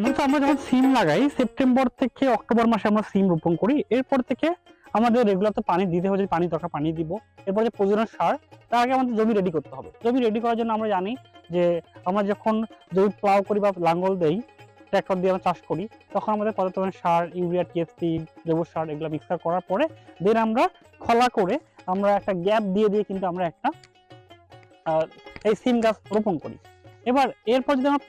মূলত আমরা যখন সিম লাগাই, সেপ্টেম্বর থেকে অক্টোবর মাসে আমরা সিম রোপণ করি। এরপর থেকে আমাদের রেগুলার তো পানি দিতে হবে পানি দরকার পানি দিব। এরপর যে প্রয়োজনীয় সার, তার আগে আমাদের জমি রেডি করতে হবে। জমি রেডি করার জন্য আমরা জানি যে, আমরা যখন জমি প্লাউ করি বা লাঙ্গল দেই ট্র্যাক্টর দিয়ে আমরা চাষ করি, তখন আমাদের পরিমাণে সার, ইউরিয়া টিএসপি জৈব সার এগুলো মিক্সার করার পরে দেন আমরা খলা করে আমরা একটা গ্যাপ দিয়ে দিয়ে কিন্তু আমরা একটা এই সিম গাছ রোপণ করি। এবার এরপর যদি আমার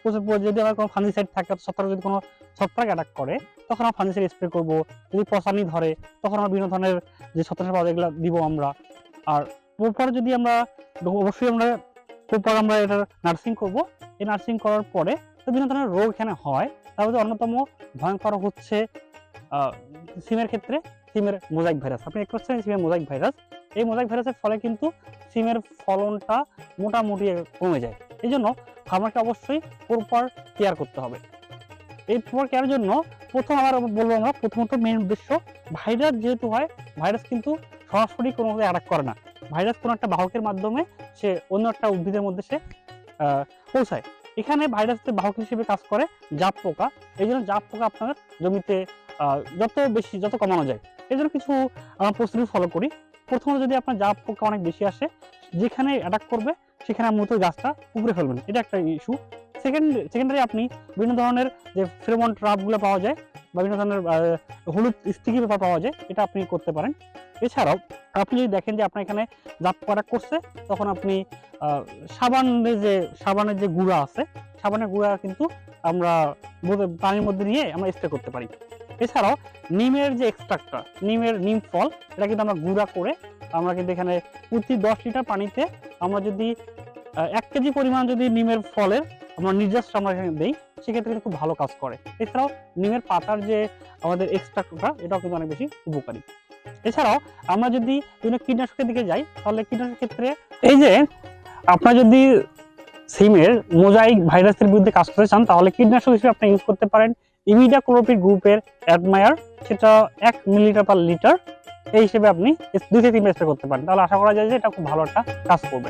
যদি আমার কোনো ফাঙ্গিসাইড থাকে ছত্রাক যদি কোনো ছত্রাক অ্যাটাক করে, তখন আমরা ফাঙ্গিসাইড স্প্রে করব, যদি পচানি ধরে, তখন আমরা বিভিন্ন ধরনের যে ছত্রাক পাওয়া এগুলো দিব আমরা। আর প্রপার যদি আমরা অবশ্যই আমরা প্রপার আমরা এটার নার্সিং করব। এই নার্সিং করার পরে তো বিভিন্ন ধরনের রোগ এখানে হয়। তার মধ্যে অন্যতম ভয়ঙ্কর হচ্ছে সিমের ক্ষেত্রে সিমের মোজাইক ভাইরাস। আপনি দেখতে পাচ্ছেন সিমের মোজাইক ভাইরাস। এই মোজাইক ভাইরাসের ফলে কিন্তু সিমের ফলনটা মোটামুটি কমে যায়। এই জন্য ফার্মারকে অবশ্যই প্রপার কেয়ার করতে হবে। এই প্রপার কেয়ারের জন্য প্রথম আবার বলব আমরা, প্রথমত মেন উদ্দেশ্য, ভাইরাস যেহেতু হয়, ভাইরাস কিন্তু সরাসরি কোনোভাবে অ্যাটাক করে না। ভাইরাস কোনো একটা বাহকের মাধ্যমে সে অন্য একটা উদ্ভিদের মধ্যে সে পৌঁছায়। এখানে ভাইরাসের বাহক হিসেবে কাজ করে জাপ পোকা। এই জন্য জাপ পোকা আপনার জমিতে যত বেশি, যত কমানো যায়। এই জন্য কিছু আমরা প্রস্তুতি ফলো করি। প্রথমত যদি আপনার জাপ পোকা অনেক বেশি আসে, যেখানে অ্যাটাক করবে, সেখানে মূলত গাছটা উপরে ফেলবেন। এটা একটা ইস্যু সেকেন্ড সেকেন্ডারি আপনি বিভিন্ন ধরনের যে ফেরোমন ট্রাপগুলো পাওয়া যায়, বা বিভিন্ন ধরনের হলুদ স্টিকি পেপার পাওয়া যায়, এটা আপনি করতে পারেন। এছাড়াও, আপনি যদি দেখেন যে আপনার এখানে জাপ পোকা করছে, তখন আপনি সাবানের যে সাবানের যে গুঁড়া আছে, সাবানের গুঁড়া কিন্তু আমরা পানির মধ্যে নিয়ে আমরা স্প্রে করতে পারি। এছাড়াও নিমের যে এক্সট্রাক্টটা নিমের নিম ফল, এটা কিন্তু আমরা গুঁড়া করে আমরা কিন্তু এখানে প্রতি দশ লিটার পানিতে আমরা যদি এক কেজি পরিমাণ যদি নিমের ফলের আমরা নির্যাস আমরা এখানে দিই, সেক্ষেত্রে কিন্তু খুব ভালো কাজ করে। এছাড়াও নিমের পাতার যে আমাদের এক্সট্রাক্টটা এটাও কিন্তু অনেক বেশি উপকারী। এছাড়াও আমরা যদি বিভিন্ন কীটনাশকের দিকে যাই, তাহলে কীটনাশকের ক্ষেত্রে এই যে আপনার যদি সিমের মোজাইক ভাইরাসের বিরুদ্ধে কাজ করতে চান, তাহলে কীটনাশক হিসেবে আপনি ইউজ করতে পারেন। ইমিডা গ্রুপের অ্যাডমায়ার সেটা এক মিলিলিটার পার লিটার এই হিসেবে আপনি দুই থেকে তিন স্প্রে করতে পারেন। তাহলে আশা করা যায় যে এটা খুব ভালো একটা কাজ করবে।